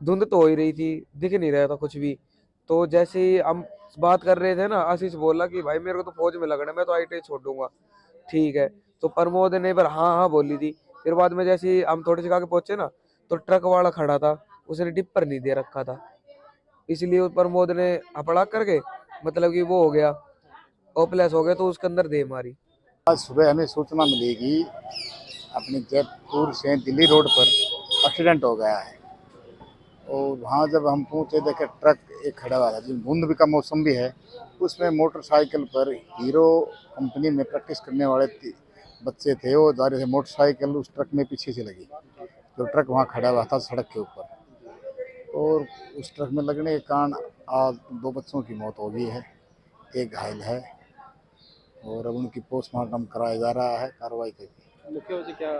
धुंध तो हो ही रही थी दिख नहीं रहा था कुछ भी। तो जैसे ही हम बात कर रहे थे ना आशीष बोला कि भाई मेरे को तो फौज में लगना है, मैं तो आई छोड़ दूँगा। ठीक है तो प्रमोद ने पर हाँ हाँ बोली थी। फिर बाद में जैसे ही हम थोड़ी सी आगे पहुँचे ना तो ट्रक वाला खड़ा था उसने डिपर नहीं दे रखा था। इसलिए प्रमोद ने हपड़ा करके मतलब कि वो हो गया ओपलेस हो गया तो उसके अंदर दे मारी। आज सुबह हमें सूचना मिलेगी अपने जयपुर से दिल्ली रोड पर एक्सीडेंट हो गया है। और वहाँ जब हम पहुँचे देखे ट्रक एक खड़ा हुआ था जिस धुंध भी का मौसम भी है उसमें मोटरसाइकिल पर हीरो कंपनी में प्रैक्टिस करने वाले बच्चे थे वो जा रहे थे मोटरसाइकिल उस ट्रक में पीछे से लगी। जो ट्रक वहाँ खड़ा हुआ था सड़क के ऊपर। और उस ट्रक में लगने के कारण आज दो बच्चों की मौत हो गई है एक घायल है और अब उनकी पोस्टमार्टम कराया जा रहा है कार्रवाई करके। मुख्य वजह क्या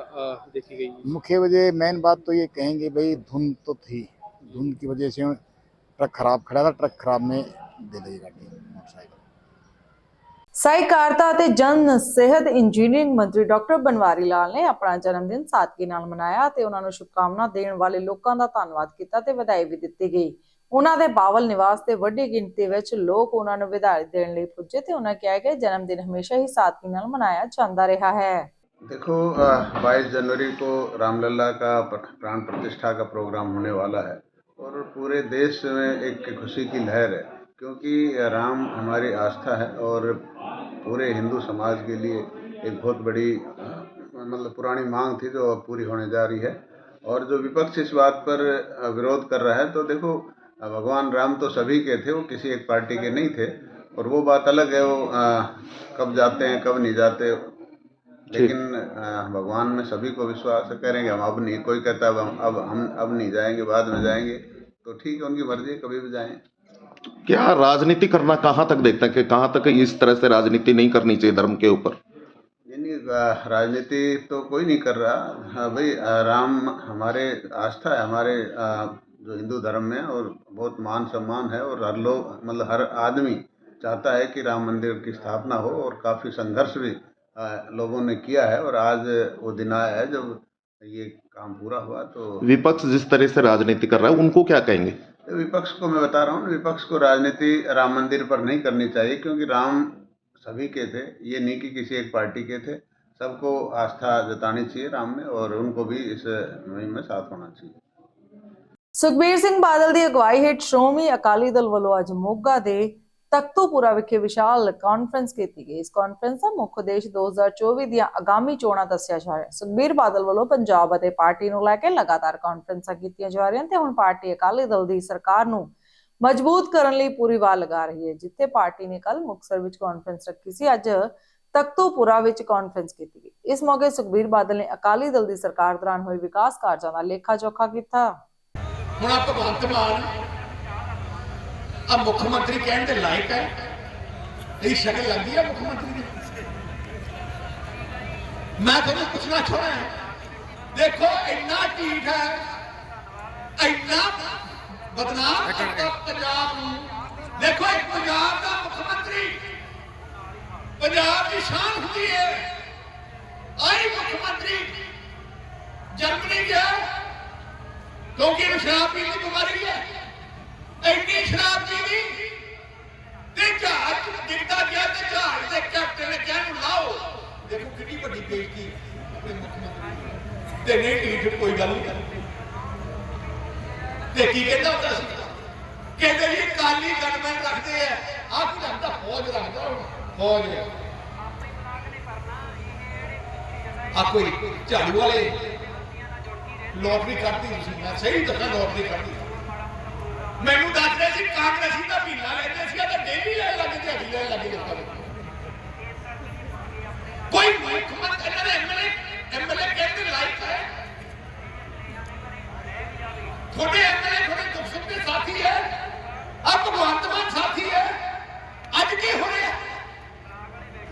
देखी गई? मुख्य वजह मेन बात तो ये कहेंगे भाई धुंध तो थी। धुंध की वजह से ट्रक खराब खड़ा था ट्रक खराब में दे लगी गाड़ी मोटरसाइकिल ਸਹਿਕਾਰਤਾ ਅਤੇ ਜਨ ਸਿਹਤ ਇੰਜੀਨੀਅਰਿੰਗ ਮੰਤਰੀ ਡਾਕਟਰ ਬਨਵਾਰੀ ਲਾਲ ਨੇ ਆਪਣਾ ਜਨਮ ਦਿਨ ਸਾਦਗੀ ਨਾਲ ਮਨਾਇਆ ਤੇ ਉਹਨਾਂ ਨੂੰ ਸ਼ੁਭਕਾਮਨਾ ਦੇਣ ਵਾਲੇ ਲੋਕਾਂ ਦਾ ਧੰਨਵਾਦ ਕੀਤਾ ਤੇ ਵਧਾਈ ਵੀ ਦਿੱਤੀ ਗਈ ਉਹਨਾਂ ਦੇ ਬਾਵਲ ਨਿਵਾਸ ਤੇ ਵੱਡੀ ਗਿਣਤੀ ਵਿੱਚ ਲੋਕ ਉਹਨਾਂ ਨੂੰ ਵਧਾਈ ਦੇਣ ਲਈ ਪੁੱਜੇ ਤੇ ਉਹਨਾਂ ਕਿਹਾ ਕਿ ਜਨਮ ਦਿਨ ਹਮੇਸ਼ਾ ਹੀ ਸਾਦਗੀ ਨਾਲ ਮਨਾਇਆ ਜਾਂਦਾ ਰਿਹਾ ਹੈ देखो बाईस जनवरी को रामलला का प्र- प्राण प्रतिष्ठा का प्रोग्राम होने वाला है और पूरे देश में एक खुशी की लहर है क्योंकि राम हमारी आस्था है और पूरे हिंदू समाज के लिए एक बहुत बड़ी मतलब पुरानी मांग थी जो अब पूरी होने जा रही है। और जो विपक्ष इस बात पर विरोध कर रहा है तो देखो भगवान राम तो सभी के थे वो किसी एक पार्टी के नहीं थे। और वो बात अलग है वो अ, कब जाते हैं कब नहीं जाते लेकिन भगवान में सभी को विश्वास करेंगे हम अब नहीं कोई कहता अब हम अब हम अब नहीं जाएँगे बाद में जाएँगे तो ठीक है उनकी मर्ज़ी कभी भी जाएँ। क्या राजनीति करना कहाँ तक देखते हैं कि कहाँ तक इस तरह से राजनीति नहीं करनी चाहिए धर्म के ऊपर? राजनीति तो कोई नहीं कर रहा। हाँ भाई राम हमारे आस्था है हमारे जो हिंदू धर्म में और बहुत मान सम्मान है और हर लोग मतलब हर आदमी चाहता है कि राम मंदिर की स्थापना हो और काफ़ी संघर्ष भी लोगों ने किया है और आज वो दिन आया है जब ये काम पूरा हुआ तो विपक्ष जिस तरह से राजनीति कर रहा है उनको क्या कहेंगे विपक्ष को मैं बता रहा हूँ विपक्ष को राजनीति राम मंदिर पर नहीं करनी चाहिए क्योंकि राम सभी के थे ये नहीं कि किसी एक पार्टी के थे सबको आस्था जतानी चाहिए राम में और उनको भी इस मुहिम में साथ होना चाहिए ਸੁਖਬੀਰ ਸਿੰਘ ਬਾਦਲ ਦੀ ਅਗਵਾਈ ਹੇਠ ਸ਼੍ਰੋਮਣੀ ਅਕਾਲੀ ਦਲ ਵੱਲੋਂ ਅੱਜ ਮੋਗਾ ਦੇ ਤਖਤੂਪੁਰਾ ਵਿਖੇ ਵਿਸ਼ਾਲ ਕਾਨਫਰੰਸ ਕੀਤੀ ਗਈ। ਇਸ ਕਾਨਫਰੰਸ ਦਾ ਮੁੱਖ ਉਦੇਸ਼ 2024 ਦੀਆਂ ਆਗਾਮੀ ਚੋਣਾਂ ਦੱਸਿਆ ਜਾ ਰਿਹਾ। ਸੁਖਬੀਰ ਬਾਦਲ ਵੱਲੋਂ ਪੰਜਾਬ ਅਤੇ ਪਾਰਟੀ ਨੂੰ ਲੈ ਕੇ ਲਗਾਤਾਰ ਕਾਨਫਰੰਸਾਂ ਕੀਤੀਆਂ ਜਾ ਰਹੀਆਂ ਤੇ ਹੁਣ ਪਾਰਟੀ ਅਕਾਲੀ ਦਲ ਦੀ ਸਰਕਾਰ ਨੂੰ ਮਜ਼ਬੂਤ ਕਰਨ ਲਈ ਪੂਰੀ ਵਾਹ ਲਗਾ ਰਹੀ ਹੈ, ਜਿੱਥੇ ਪਾਰਟੀ ਨੇ ਕੱਲ ਮੁਕਤਸਰ ਵਿੱਚ ਕਾਨਫਰੰਸ ਰੱਖੀ ਸੀ। ਅੱਜ ਤਖਤੂਪੁਰਾ ਵਿੱਚ ਕਾਨਫਰੰਸ ਕੀਤੀ ਗਈ। ਇਸ ਮੌਕੇ ਸੁਖਬੀਰ ਬਾਦਲ ਨੇ ਅਕਾਲੀ ਦਲ ਦੀ ਸਰਕਾਰ ਦੌਰਾਨ ਹੋਏ ਵਿਕਾਸ ਕਾਰਜਾਂ ਦਾ ਲੇਖਾ ਜੋਖਾ ਕੀਤਾ। ਹੁਣ ਆ ਭਗਵੰਤ ਮਾਨ ਆ ਮੁੱਖ ਮੰਤਰੀ ਕਹਿਣ ਦੇ ਲਾਇਕ ਹੈ ਇਹ ਸ਼ਕਲ ਲੱਗਦੀ ਹੈ ਮੁੱਖ ਮੰਤਰੀ ਦੀ ਮੈਂ ਤੁਹਾਨੂੰ ਪੁੱਛਣਾ ਚਾਹੁੰਦਾ ਹਾਂ ਦੇਖੋ ਇੰਨਾ ਢੀਠ ਹੈ ਇੰਨਾ ਬਦਨਾਮ ਕਰਦਾ ਪੰਜਾਬ ਨੂੰ ਦੇਖੋ ਇੱਕ ਪੰਜਾਬ ਦਾ ਮੁੱਖ ਮੰਤਰੀ ਪੰਜਾਬ ਦੀ ਸ਼ਾਨ ਹੁੰਦੀ ਹੈ ਆਈ ਮੁੱਖ ਮੰਤਰੀ ਜਰਮਨੀ ਗਿਆ ਕਿਉਂਕਿ ਇਹਨੂੰ ਸ਼ਰਾਬ ਪੀਣ ਦੀ ਬਿਮਾਰੀ ਹੈ ਇੰਨੀ ਸ਼ਰਾਬ ਪੀਣੀ ਤੇ ਜਹਾਜ਼, ਜਿੱਦਾਂ ਗਿਆ ਤੇ ਜਹਾਜ਼ ਦੇ ਕੈਪਟਨ ਨੇ ਕਿਹਾ ਨੂੰ ਲਾਓ? ਦੇਖੋ ਕਿੰਨੀ ਵੱਡੀ ਬੇਇੱਜ਼ਤੀ ਤੇ ਨਹੀਂ ਢੀਠ ਕੋਈ ਗੱਲ ਨਹੀਂ। ਤੇ ਕੀ ਕਹਿੰਦਾ ਹੁੰਦਾ ਸੀ? ਕਹਿੰਦੇ ਜੀ ਕਾਲੀ ਗਨਮੈਨ ਰੱਖਦੇ ਆ। ਆਹ ਕੀ ਰੱਖਦਾ ਫੌਜ ਰੱਖਦਾ ਹੁਣ, ਫੌਜ। ਆ ਕੋਈ ਝਾੜੂ ਵਾਲੇ? ਲੋਟਰੀ ਕੱਢਦੀ ਤੁਸੀਂ, ਮੈਂ ਸਹੀ ਦੱਸਾਂ ਲੋਟਰੀ ਕੱਢਦੀ ਮੈਨੂੰ ਦੱਸਦੇ ਸੀ, ਕਾਂਗਰਸੀ ਦਾ ਮਹੀਨਾ ਲੈਂਦੇ ਸੀ ਤਾਂ ਡੇਲੀ ਲੈਣ ਲੱਗੇ ਦਿਹਾੜੀ ਲੈਣ ਲੱਗੇ ਲੋਕਾਂ ਕੋਈ ਮੁੱਖ ਮੰਤਰੀ, ਇਹਨਾਂ ਦੇ ਐਮਐਲਏ ਐਮਐਲਏ ਕਹਿੰਦੇ ਲਾਈਕ ਹੈ ਤੁਹਾਡੇ ਐਮਐਲਏ ਤੁਹਾਡੇ ਦੁੱਖ ਸੁੱਖ ਦੇ ਸਾਥੀ ਹੈ ਆ ਭਗਵੰਤ ਮਾਨ ਸਾਥੀ ਹੈ। ਅੱਜ ਕੀ ਹੋ ਰਿਹਾ?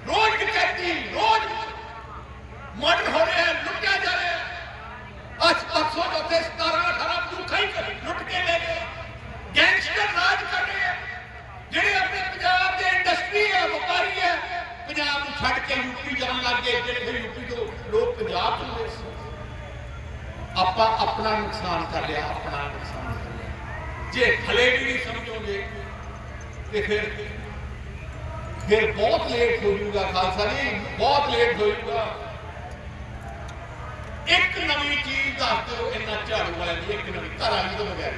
ਰੋਜ਼ ਡਕੈਤੀ ਰੋਜ਼ ਮਰਡਰ ਹੋ ਰਿਹਾ, ਲੁੱਟਿਆ ਜਾ ਰਿਹਾ ਹੈ। ਅੱਜ ਪਰਸੋਂ ਚੌਥੇ 17 18 ਦੁੱਖਾਂ ਹੀ ਲੁੱਟ ਕੇ ਲੈ ਗਏ ਗੈਂਗਸਟਰ ਰਾਜ ਕਰ ਰਹੇ ਆ ਜਿਹੜੇ ਆਪਣੇ ਪੰਜਾਬ ਦੇ ਇੰਡਸਟਰੀ ਹੈ ਵਪਾਰੀ ਹੈ ਪੰਜਾਬ ਨੂੰ ਛੱਡ ਕੇ ਯੂਪੀ ਜਾਣ ਲੱਗ ਗਏ ਜਿਹੜੇ ਫਿਰ ਯੂਪੀ ਤੋਂ ਲੋਕ ਪੰਜਾਬ ਚ ਆਉਂਦੇ ਸੀ ਆਪਾਂ ਆਪਣਾ ਨੁਕਸਾਨ ਕਰ ਲਿਆ, ਆਪਣਾ ਨੁਕਸਾਨ ਕਰ ਲਿਆ। ਜੇ ਹਲੇ ਵੀ ਨਹੀਂ ਸਮਝੋਗੇ ਤੇ ਫਿਰ ਫਿਰ ਬਹੁਤ ਲੇਟ ਹੋ ਜਾਊਗਾ, ਖਾਲਸਾ ਜੀ, ਬਹੁਤ ਲੇਟ ਹੋ ਜਾਊਗਾ। ਇੱਕ ਨਵੀਂ ਚੀਜ਼ ਦੱਸ ਦਿਓ ਇਹਨਾਂ ਝਾੜੂ ਵਾਲਿਆਂ ਦੀ, ਇੱਕ ਨਵੀਂ, ਘਰ ਵਾਲੀ ਤੋਂ ਬਗੈਰ।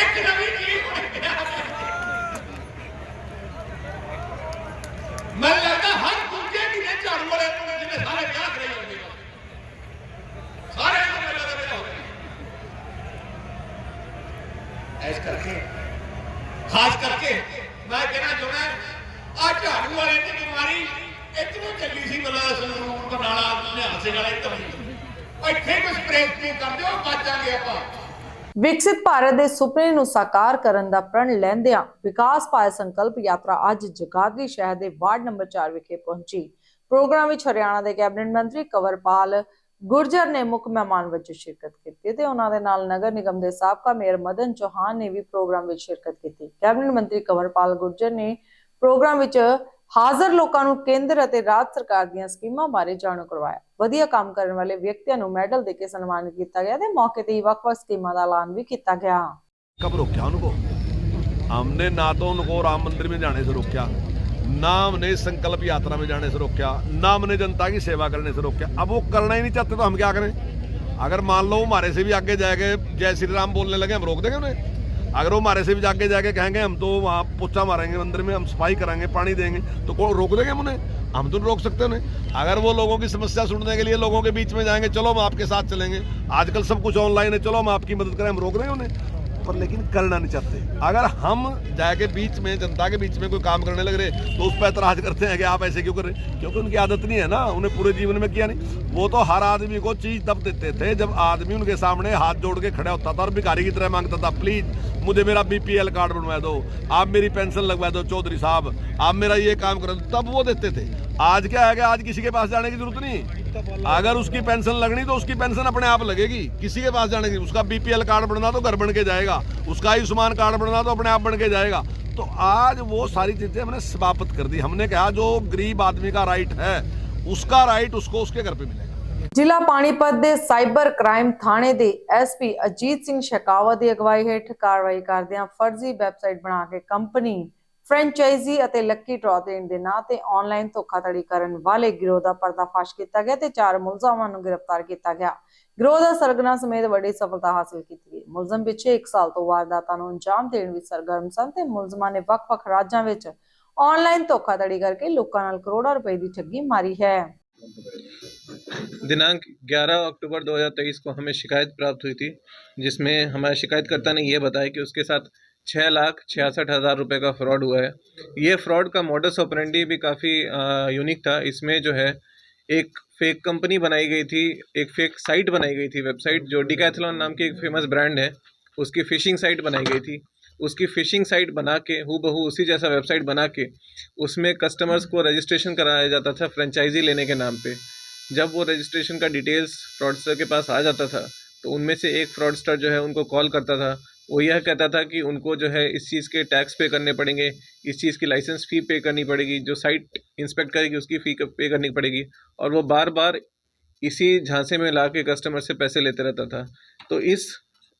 ਇੱਕ ਨਵੀਂ ਚੀਜ਼ ਮੈਂ ਲੱਗਦਾ ਹਰ ਦੂਜੇ ਮਹੀਨੇ ਝਾੜੂ ਵਾਲੇ ਨੂੰ ਜਿਹਨੇ ਸਾਰੇ ਵਿਆਹ ਕਰਾਈ ਹੁੰਦੇ ਨੇ ਸਾਰੇ ਨੂੰ ਮੇਰੇ ਲੱਗਦਾ ਵਿਆਹ ਹੋ ਗਿਆ ਐਸ ਕਰਕੇ ਖਾਸ ਕਰਕੇ ਮੈਂ ਕਹਿਣਾ ਚਾਹੁੰਦਾ ਆ ਝਾੜੂ ਵਾਲੇ ਦੀ ਬਿਮਾਰੀ ਇਤਨੀ ਚੱਲੀ ਸੀ ਮਤਲਬ ਸੰਗਰੂਰ ਬਰਨਾਲਾ ਨਿਹਾਲ ਸਿੰਘ ਵਾਲੇ ਧਮੀ ਇੱਥੇ ਕੋਈ ਸਪਰੇਅ ਸਪਰੇਅ ਕਰ ਦਿਓ ਬਚਾਂਗੇ ਆਪਾਂ ਵਿਕਸਿਤ ਭਾਰਤ ਦੇ ਸੁਪਨੇ ਨੂੰ ਸਾਕਾਰ ਕਰਨ ਦਾ ਪ੍ਰਣ ਲੈਂਦਿਆਂ ਵਿਕਾਸ ਪਾਲ ਸੰਕਲਪ ਯਾਤਰਾ ਅੱਜ ਜਗਾਦਰੀ ਸ਼ਹਿਰ ਦੇ ਵਾਰਡ ਨੰਬਰ 4 ਵਿਖੇ ਪਹੁੰਚੀ। ਪ੍ਰੋਗਰਾਮ ਵਿੱਚ ਹਰਿਆਣਾ ਦੇ ਕੈਬਨਿਟ ਮੰਤਰੀ ਕੰਵਰਪਾਲ ਗੁਰਜਰ ਨੇ ਮੁੱਖ ਮਹਿਮਾਨ ਵਜੋਂ ਸ਼ਿਰਕਤ ਕੀਤੀ ਤੇ ਉਹਨਾਂ ਦੇ ਨਾਲ ਨਗਰ ਨਿਗਮ ਦੇ ਸਾਬਕਾ ਮੇਅਰ ਮਦਨ ਚੌਹਾਨ ਨੇ ਵੀ ਪ੍ਰੋਗਰਾਮ ਵਿੱਚ ਸ਼ਿਰਕਤ ਕੀਤੀ। ਕੈਬਨਿਟ ਮੰਤਰੀ ਕੰਵਰਪਾਲ ਗੁਰਜਰ ਨੇ ਪ੍ਰੋਗਰਾਮ ਵਿੱਚ ਹਾਜ਼ਰ ਲੋਕਾਂ ਨੂੰ ਕੇਂਦਰ ਅਤੇ ਰਾਜ ਸਰਕਾਰ ਦੀਆਂ ਸਕੀਮਾਂ ਬਾਰੇ ਜਾਣੂ ਕਰਵਾਇਆ ਵਧੀਆ ਕੰਮ ਕਰਨ ਵਾਲੇ ਵਿਅਕਤੀਆਂ ਨੂੰ ਮੈਡਲ ਦੇ ਕੇ ਸਨਮਾਨਿਤ ਕੀਤਾ ਗਿਆ ਤੇ ਮੌਕੇ ਤੇ ਹੀ ਵੱਖ-ਵੱਖ ਸਕੀਮਾਂ ਦਾ ਐਲਾਨ ਵੀ ਕੀਤਾ ਗਿਆ कब रोका उनको हमने ना तो उनको राम मंदिर में जाने से रोका ना हमने संकल्प यात्रा में जाने से रोका ना हमने जनता की सेवा करने से रोका अब वो करना ही नहीं चाहते तो हम क्या करें अगर मान लो वो हमारे से भी आगे जाएंगे जय श्री राम बोलने लगे हम रोक देंगे उन्हें अगर वो हमारे से भी जाके जाके कहेंगे, हम तो वहाँ पोछा मारेंगे, मंदिर में हम सफ़ाई कराएँगे, पानी देंगे तो कौन रोक देंगे हम उन्हें? हम तो रोक सकते उन्हें। अगर वो लोगों की समस्या सुनने के लिए लोगों के बीच में जाएँगे, चलो हम आपके साथ चलेंगे। आजकल सब कुछ ऑनलाइन है, चलो हम आपकी मदद करें, हम रोक रहे हैं उन्हें। पर लेकिन करना नहीं चाहते। अगर हम जाके बीच में, जनता के बीच में कोई काम करने लग रहे तो उस पर ऐतराज करते हैं कि आप ऐसे क्यों कर रहे क्योंकि उनकी आदत नहीं है ना, उन्हें पूरे जीवन में किया नहीं। वो तो हर आदमी को चीज़ तब देते थे जब आदमी उनके सामने हाथ जोड़ के खड़ा होता था और भिखारी की तरह माँगता था, प्लीज़ मुझे मेरा बीपीएल कार्ड बनवा दो। आप मेरी पेंशन लगवा दो, चौधरी साहब। आप मेरा ये काम कर दो। तब वो देते थे। आज क्या है आज किसी के पास जाने की ज़रूरत नहीं। अगर उसकी पेंशन लगनी तो उसकी पेंशन अपने आप लगेगी। किसी के पास जाने की उसका बीपीएल कार्ड बनना तो घर बन के जाएगा। उसका आयुष्मान कार्ड बनना तो अपने आप बन के जाएगा। तो आज वो सारी चीज़ें हमने समाप्त कर दी। हमने कहा, जो गरीब आदमी का राइट है, उसका राइट उसको उसके घर पे मिलेगा। ਜ਼ਿਲ੍ਹਾ ਪਾਣੀਪਤ ਦੇ ਸਾਈਬਰ ਕ੍ਰਾਈਮ ਥਾਣੇ ਦੇ ਐਸਪੀ ਅਜੀਤ ਸਿੰਘ ਸ਼ਕਾਵਾ ਦੀ ਅਗਵਾਈ ਹੇਠ ਕਾਰਵਾਈ ਕਰਦਿਆਂ ਫਰਜ਼ੀ ਵੈਬਸਾਈਟ ਬਣਾ ਕੇ ਕੰਪਨੀ ਫਰੈਂਚਾਈਜ਼ੀ ਅਤੇ ਲੱਕੀ ਡਰਾ ਦੇ ਨਾਂ ਤੇ ਆਨਲਾਈਨ ਧੋਖਾਧੜੀ ਕਰਨ ਵਾਲੇ ਗਿਰੋਹ ਦਾ ਪਰਦਾਫਾਸ਼ ਕੀਤਾ ਗਿਆ ਤੇ ਚਾਰ ਮੁਲਜ਼ਮਾਂ ਨੂੰ ਗ੍ਰਿਫਤਾਰ ਕੀਤਾ ਗਿਆ। ਗਿਰੋਹ ਦਾ ਸਰਗਨਾ ਸਮੇਤ ਵੱਡੀ ਸਫਲਤਾ ਹਾਸਲ ਕੀਤੀ ਗਈ। ਮੁਲਜ਼ਮ ਪਿੱਛੇ 1 ਸਾਲ ਤੋਂ ਵਾਰਦਾਤਾਂ ਨੂੰ ਅੰਜਾਮ ਦੇਣ ਵਿੱਚ ਸਰਗਰਮ ਸਨ ਤੇ ਮੁਲਜ਼ਮਾਂ ਨੇ ਵੱਖ-ਵੱਖ ਰਾਜਾਂ ਵਿੱਚ ਆਨਲਾਈਨ ਧੋਖਾਧੜੀ ਕਰਕੇ ਲੋਕਾਂ ਨਾਲ ਕਰੋੜਾਂ ਰੁਪਏ ਦੀ ਠੱਗੀ ਮਾਰੀ ਹੈ। दिनांक 11 अक्टूबर 2023 को हमें शिकायत प्राप्त हुई थी, जिसमें हमारे शिकायतकर्ता ने यह बताया कि उसके साथ छः लाख छियासठ हज़ार रुपये का फ्रॉड हुआ है। ये फ्रॉड का मॉडस ऑपरेंडी भी काफ़ी यूनिक था। इसमें जो है, एक फेक कंपनी बनाई गई थी, एक फेक साइट बनाई गई थी वेबसाइट जो डिकैथलॉन नाम की एक फ़ेमस ब्रांड है, उसकी फिशिंग साइट बनाई गई थी। उसकी फिशिंग साइट बना के हु बहू उसी जैसा वेबसाइट बना के उसमें कस्टमर्स को रजिस्ट्रेशन कराया जाता था फ्रेंचाइजी लेने के नाम पे। जब वो रजिस्ट्रेशन का डिटेल्स फ्रॉडस्टर के पास आ जाता था तो उनमें से एक फ्रॉडस्टर जो है उनको कॉल करता था। वो यह कहता था कि उनको जो है इस चीज़ के टैक्स पे करने पड़ेंगे, इस चीज़ की लाइसेंस फ़ी पे करनी पड़ेगी, जो साइट इंस्पेक्ट करेगी उसकी फ़ी पे करनी पड़ेगी। और वो बार बार इसी झांसे में ला के कस्टमर से पैसे लेते रहता था। तो इस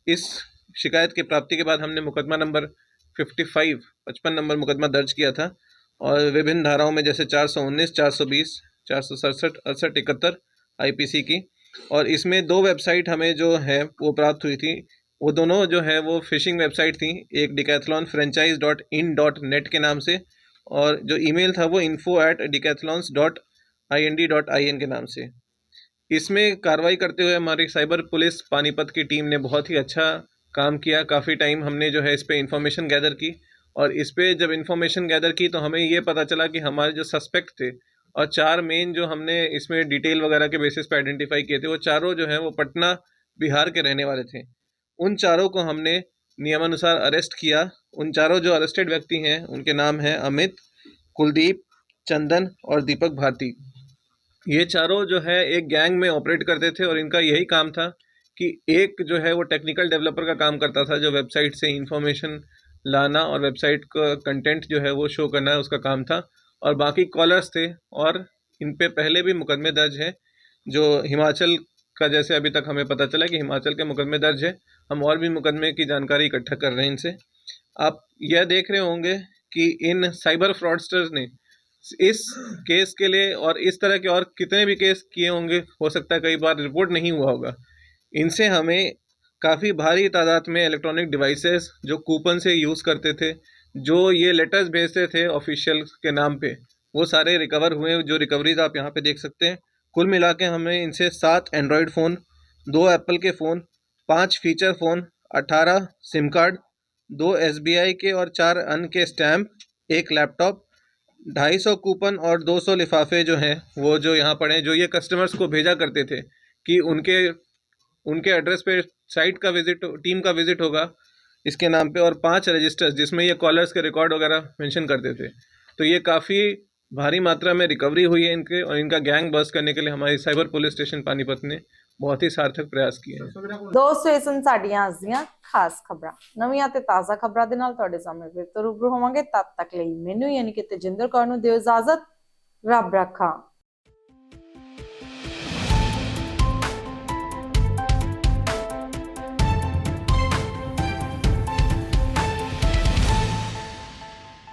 इस शिकायत की प्राप्ति के बाद हमने मुकदमा नंबर 55 पचपन नंबर मुकदमा दर्ज किया था और विभिन्न धाराओं में जैसे 419 420 चार सौ सड़सठ अड़सठ इकहत्तर आई की। और इसमें दो वेबसाइट हमें जो है, वो प्राप्त हुई थी। वो दोनों जो है, वो फिशिंग वेबसाइट थी, एक Decathlon franchise dot in dot net के नाम से और जो ईमेल था, वो info at Decathlons dot I N D dot I N के नाम से। इसमें कार्रवाई करते हुए हमारी साइबर पुलिस पानीपत की टीम ने बहुत ही अच्छा काम किया, काफ़ी टाइम हमने जो है इस पर इंफॉर्मेशन गैदर की और इस पर जब इंफॉर्मेशन गैदर की तो हमें ये पता चला कि हमारे जो सस्पेक्ट थे और चार मेन जो हमने इसमें डिटेल वगैरह के बेसिस पे आइडेंटिफाई किए थे, वो चारों जो हैं वो पटना, बिहार के रहने वाले थे। उन चारों को हमने नियमानुसार अरेस्ट किया। उन चारों जो अरेस्टेड व्यक्ति हैं, उनके नाम हैं अमित, कुलदीप, चंदन और दीपक भारती। ये चारों जो है एक गैंग में ऑपरेट करते थे और इनका यही काम था कि एक जो है वो टेक्निकल डेवलपर का काम करता था, जो वेबसाइट से इंफॉर्मेशन लाना और वेबसाइट का कंटेंट जो है वो शो करना उसका काम था। और बाकी कॉलर्स थे और इन पे पहले भी मुकदमे दर्ज हैं, जो हिमाचल का जैसे अभी तक हमें पता चला कि हिमाचल के मुकदमे दर्ज है। हम और भी मुकदमे की जानकारी इकट्ठा कर रहे हैं इनसे। आप यह देख रहे होंगे कि इन साइबर फ्रॉडस्टर्स ने इस केस के लिए और इस तरह के और कितने भी केस किए होंगे, हो सकता है कई बार रिपोर्ट नहीं हुआ होगा। इनसे हमें काफ़ी भारी तादाद में इलेक्ट्रॉनिक डिवाइसेस जो कूपन से यूज़ करते थे, जो ये लेटर्स भेजते थे ऑफिशियल के नाम पे, वो सारे रिकवर हुए। जो रिकवरीज आप यहाँ पे देख सकते हैं, कुल मिला के हमें इनसे सात एंड्रॉयड फ़ोन दो एप्पल के फ़ोन पाँच फीचर फ़ोन अट्ठारह सिम कार्ड दो एसबीआई के और चार अन के स्टैम्प एक लैपटॉप ढाई सौ कूपन और दो सौ लिफाफे जो हैं, वो जो यहाँ पड़े जो ये कस्टमर्स को भेजा करते थे कि उनके उनके एड्रेस पे साइट का विजिट टीम का विजिट होगा इसके नाम पे और पांच रजिस्टर्स जिसमें ये कॉलर्स के रिकॉर्ड वगैरह मेंशन करते थे तो ये काफ़ी भारी मात्रा में रिकवरी हुई है इनके और इनका गैंग बस करने के लिए हमारी साइबर पुलिस स्टेशन पानीपत ने बहुत ही सार्थक प्रयास किए हैं ਦੋਸਤੋ ਇਹ ਸਨ ਸਾਡੀਆਂ ਅੱਜ ਦੀਆਂ ਖਾਸ ਖਬਰਾਂ ਨਵੀਆਂ ਤੇ ਤਾਜ਼ਾ ਖਬਰਾਂ ਦੇ ਨਾਲ ਤੁਹਾਡੇ ਸਾਹਮਣੇ ਫਿਰ ਤੋਂ ਰੂਬਰੂ ਹੋਵਾਂਗੇ ਤਦ ਤੱਕ ਲਈ ਮੈਨੂੰ ਯਾਨੀ ਕਿ ਤੇਜਿੰਦਰ ਕੌਰ ਨੂੰ ਦਿਓ ਇਜਾਜ਼ਤ ਰੱਬ ਰੱਖਾ